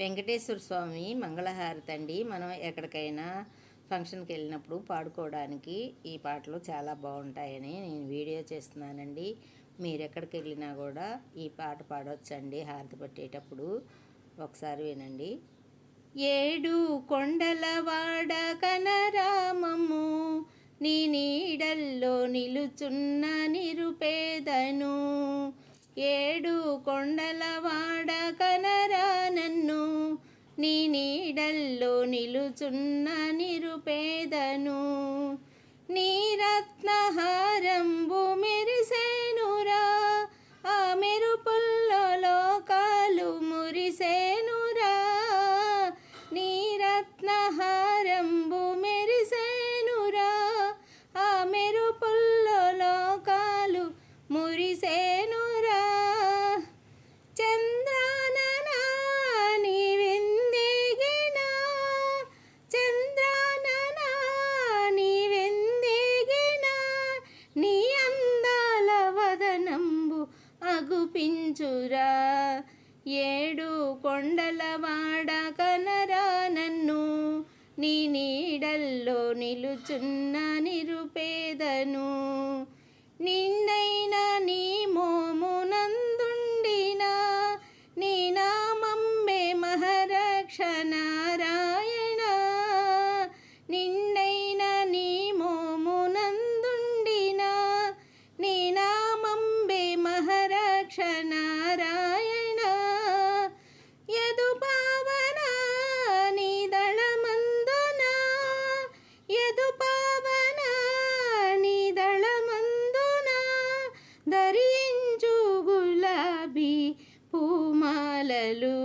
వెంకటేశ్వర స్వామి మంగళహారతి అండి మనం ఎక్కడికైనా ఫంక్షన్కి వెళ్ళినప్పుడు పాడుకోవడానికి ఈ పాటలు చాలా బాగుంటాయని నేను వీడియో చేస్తున్నానండి. మీరు ఎక్కడికి వెళ్ళినా కూడా ఈ పాట పాడవచ్చండి హారతి పట్టేటప్పుడు. ఒకసారి వినండి. ఏడు కొండల వాడ కనరామము నీ నీడల్లో నిలుచున్న నిరుపేదను. ఏడు కొండల నిరుపేదను. అగుపించురా ఏడు కొండల వాడ కనరా నన్ను. నీ నీడల్లో నిలుచున్న నిరుపేదను. నారాయణ యదు పావన నిదళమందున యదు పావన నిదళమందున ధరించు గులాబీ పూమాలలు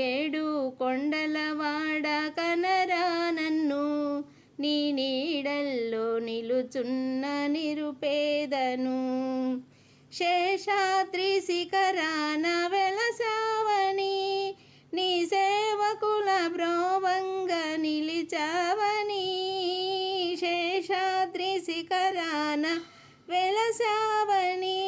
ఏడు కొండల వాడ కనరా నన్ను నీ నీడల్లో నిలుచున్న నిరుపేదను శేషాద్రి శిఖరాన వెలసావని నీ సేవకుల బ్రోవంగ నిలిచావని. శేషాద్రి శిఖరాన వెలసావని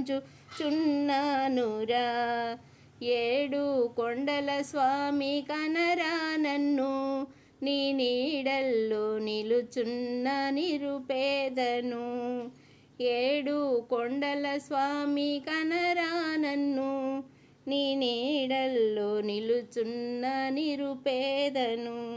చున్నానురా ఏడు కొండల స్వామి కనరా నన్ను. నీ నీడల్లో నిలుచున్న నిరుపేదను. ఏడు కొండల స్వామి కనరా నన్ను. నీ నీడల్లో నిలుచున్న నిరుపేదను.